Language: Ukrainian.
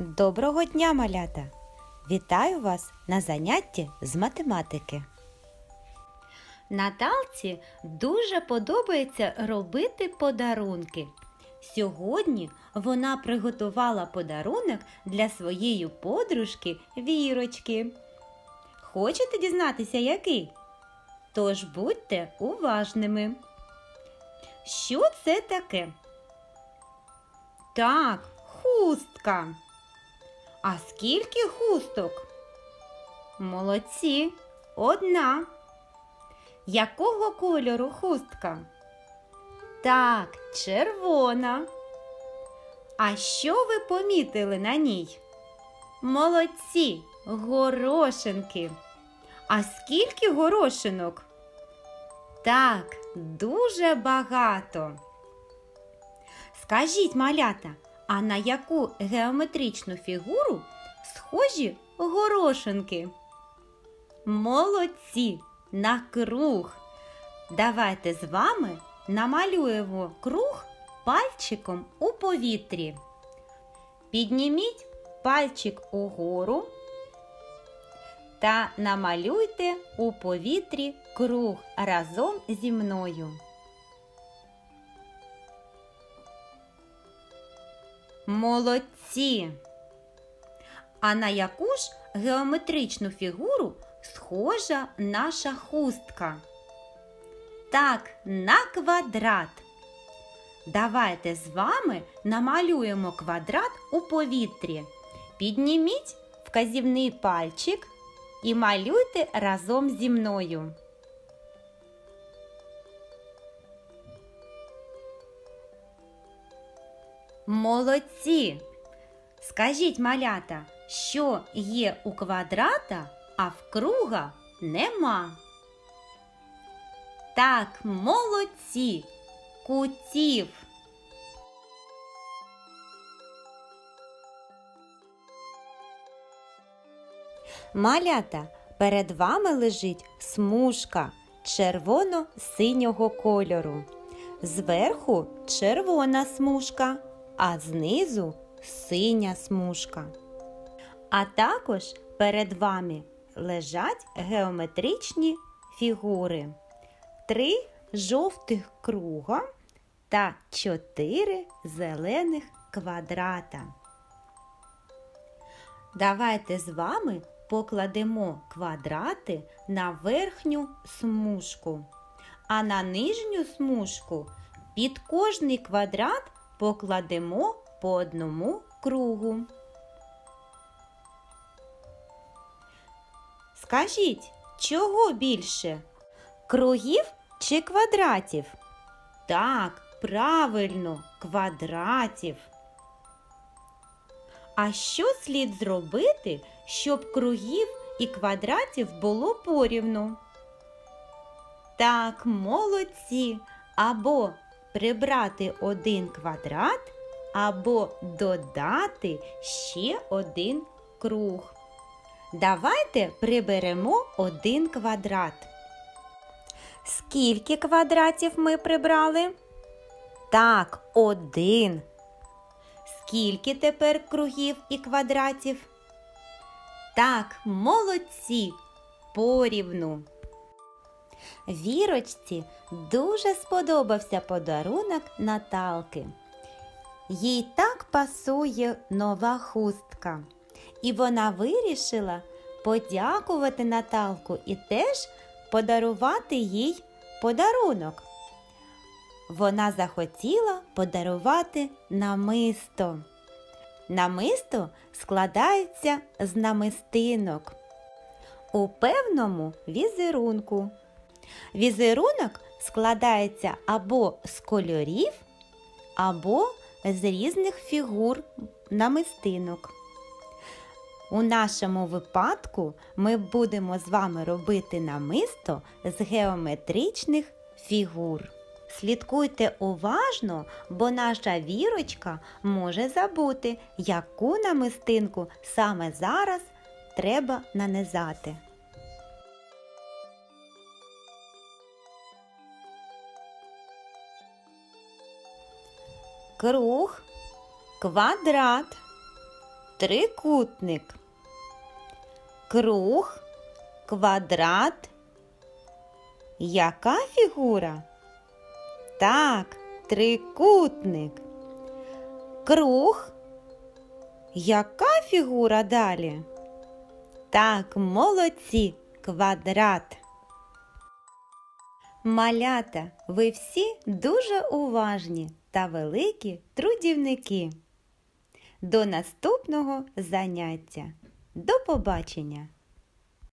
Доброго дня, малята! Вітаю вас на занятті з математики. Наталці дуже подобається робити подарунки. Сьогодні вона приготувала подарунок для своєї подружки Вірочки. Хочете дізнатися, який? Тож будьте уважними. Що це таке? Так, хустка. А скільки хусток? Молодці, одна. Якого кольору хустка? Так, червона. А що ви помітили на ній? Молодці, горошинки. А скільки горошинок? Так, дуже багато. Скажіть, малята, а на яку геометричну фігуру схожі горошинки? Молодці! На круг! Давайте з вами намалюємо круг пальчиком у повітрі. Підніміть пальчик угору та намалюйте у повітрі круг разом зі мною. Молодці! А на яку ж геометричну фігуру схожа наша хустка? Так, на квадрат. Давайте з вами намалюємо квадрат у повітрі. Підніміть вказівний пальчик і малюйте разом зі мною. Молодці! Скажіть, малята, що є у квадрата, а в круга нема? Так, молодці! Кутів! Малята, перед вами лежить смужка червоно-синього кольору. Зверху червона смужка, а знизу синя смужка. А також перед вами лежать геометричні фігури. Три жовтих круга та чотири зелених квадрата. Давайте з вами покладемо квадрати на верхню смужку, а на нижню смужку під кожний квадрат покладемо по одному кругу. Скажіть, чого більше? Кругів чи квадратів? Так, правильно, квадратів. А що слід зробити, щоб кругів і квадратів було порівну? Так, молодці. Або прибрати один квадрат, або додати ще один круг. Давайте приберемо один квадрат. Скільки квадратів ми прибрали? Так, один. Скільки тепер кругів і квадратів? Так, молодці, порівну. Вірочці дуже сподобався подарунок Наталки. Їй так пасує нова хустка. І вона вирішила подякувати Наталку і теж подарувати їй подарунок. Вона захотіла подарувати намисто. Намисто складається з намистинок у певному візерунку. Візерунок складається або з кольорів, або з різних фігур намистинок. У нашому випадку ми будемо з вами робити намисто з геометричних фігур. Слідкуйте уважно, бо наша вірочка може забути, яку намистинку саме зараз треба нанизати. Круг, квадрат, трикутник, круг, квадрат. Яка фігура? Так, трикутник. Круг. Яка фігура далі? Так, молодці, квадрат. Малята, ви всі дуже уважні та великі трудівники. До наступного заняття. До побачення!